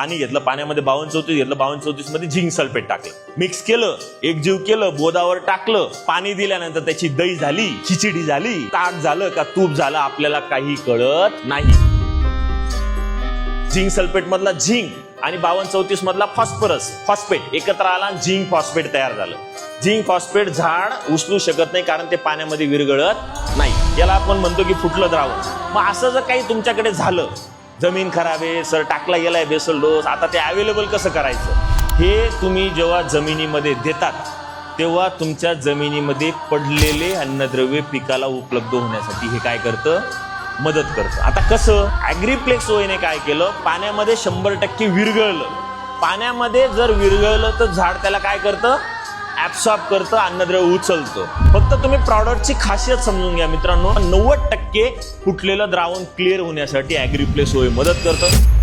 पाणी घेतलं पाण्यामध्ये बावन्न चौतीस घेतलं बावन्न चौतीसमध्ये झिंक सल्फेट टाकलं. मिक्स केलं एकजीव केलं बोदावर टाकलं पाणी दिल्यानंतर त्याची दही झाली खिचडी झाली ताक झालं का तूप झालं आपल्याला काही कळत नाही. झिंक सल्फेट मधला झिंक आणि बावन्न चौतीस मधला फॉस्फरस फॉस्फेट एकत्र आला आणि झिंक फॉस्फेट तयार झालं. झिंक फॉस्फेट झाड उचलू शकत नाही कारण ते पाण्यामध्ये विरघळत नाही. याला आपण म्हणतो की फुटलं द्रावण. मग असं जर काही तुमच्याकडे झालं जमीन खराब आहे सर टाकला गेलाय बेसल डोस आता ते अवेलेबल कसं करायचं? हे तुम्ही जेव्हा जमिनीमध्ये देतात तेव्हा तुमच्या जमिनीमध्ये पडलेले अन्नद्रव्य पिकाला उपलब्ध होण्यासाठी हे काय करतं? मदत करतं. आता कसं? ॲग्रीप्लेक्स ओईने काय केलं? पाण्यामध्ये शंभर टक्के विरघळलं. पाण्यामध्ये जर विरघळलं तर झाड त्याला काय करतं? ऍब्सॉर्ब करतं अन्नद्रव्य उचलतं. फक्त तुम्ही प्रॉडक्टची खासियत समजून घ्या मित्रांनो. नव्वद टक्के फुटलेलं द्रावण क्लिअर होण्यासाठी ॲग्रीप्लेस होय मदत करतं.